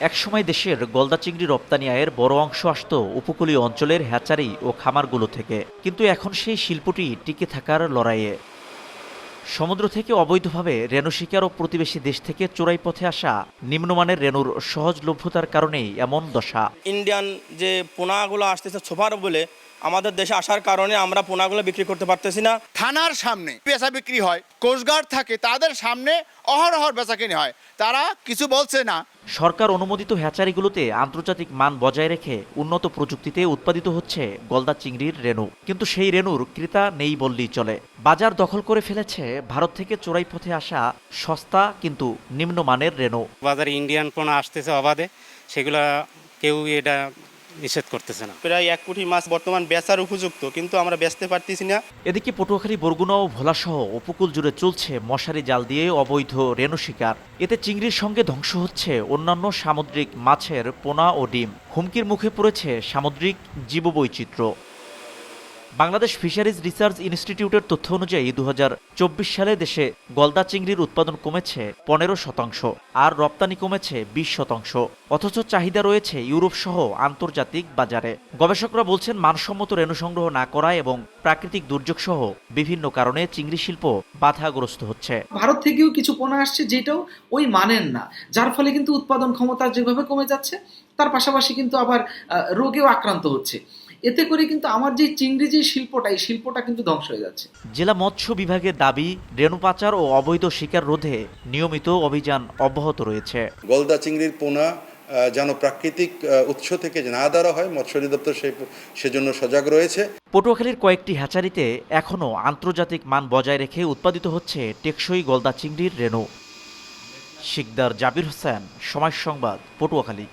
একসময় দেশের গলদা চিংড়ি রপ্তানি আয়ের বড় অংশ আসত উপকূলীয় অঞ্চলের হ্যাচারি ও খামারগুলো থেকে। কিন্তু এখন সেই শিল্পটি টিকে থাকার লড়াইয়ে। সমুদ্র থেকে অবৈধভাবে রেণু শিকার ও প্রতিবেশী দেশ থেকে চোরাই পথে আসা নিম্নমানের রেণুর সহজলভ্যতার কারণেই এমন দশা। ইন্ডিয়ান যে পোনাগুলো আসতেছে ছোফার বলে আমাদের দেশে আসার কারণে আমরা পোনাগুলো বিক্রি করতে পারতেছি না। থানার সামনে পেশা বিক্রি হয় কোস্টগার্ড থাকে তাদের সামনে অহরহর বেচাকেনি হয়। তারা কিছু বলছে না। সরকার অনুমোদিত হ্যাচারিগুলোতে আন্তর্জাতিক মান বজায় রেখে উন্নত প্রযুক্তিতে উৎপাদিত হচ্ছে গলদা চিংড়ির রেণু। কিন্তু সেই রেণুর ক্রেতা নেই বললেই চলে। বাজার দখল করে ফেলেছে ভারত থেকে চোরাই পথে আসা সস্তা কিন্তু নিম্নমানের রেণু। বাজারে ইন্ডিয়ান পোনা আসতেছে অবাধে। সেগুলা কেউ এটা নিষেধ করতেছে না। প্রায় এক কোটি মাছ বর্তমান বেচার উপযুক্ত কিন্তু আমরা বেচতে পারতেছি না। এদিকে পটুয়াখালী বরগুনা ও ভোলাসহ উপকূল জুড়ে চলছে মশারি জাল দিয়ে অবৈধ রেণু শিকার। এতে চিংড়ির সঙ্গে ধ্বংস হচ্ছে অন্যান্য সামুদ্রিক মাছের পোনা ও ডিম। হুমকির মুখে পড়েছে সামুদ্রিক জীববৈচিত্র্য। বাংলাদেশ ফিশারিজ রিসার্চ ইনস্টিটিউটের তথ্য অনুযায়ী দু সালে দেশে গলদা চিংড়ির উৎপাদন কমেছে পনেরো শতাংশ আর রপ্তানি কমেছে বিশ শতাংশ। অথচ চাহিদা রয়েছে ইউরোপ সহ আন্তর্জাতিক বাজারে। গবেষকরা বলছেন মানসম্মত রেণু সংগ্রহ না করা এবং প্রাকৃতিক দুর্যোগ সহ বিভিন্ন কারণে চিংড়ি শিল্প বাধাগ্রস্ত হচ্ছে। ভারত থেকেও কিছু পোনা আসছে যেটাও ওই মানের না, যার ফলে কিন্তু উৎপাদন ক্ষমতা যেভাবে কমে যাচ্ছে, তার পাশাপাশি কিন্তু আবার রোগেও আক্রান্ত হচ্ছে। এতে করে কিন্তু আমার যে চিংড়ি যে শিল্পটা এই শিল্পটা কিন্তু ধ্বংস হয়ে যাচ্ছে। জেলা মৎস্য বিভাগের দাবি রেণু পাচার ও অবৈধ শিকার রোধে নিয়মিত অভিযান অব্যাহত রয়েছে। গলদা চিংড়ির পোনা যেন প্রাকৃতিক উৎস থেকে না ধরা হয় মৎস্য অধিদপ্তর সেই সেজন্য সজাগ রয়েছে। পটুয়াখালীর কয়েকটি হ্যাচারিতে এখনও আন্তর্জাতিক মান বজায় রেখে উৎপাদিত হচ্ছে টেকসই গলদা চিংড়ির রেণু। শিকদার জাবির হোসেন সময় সংবাদ পটুয়াখালী।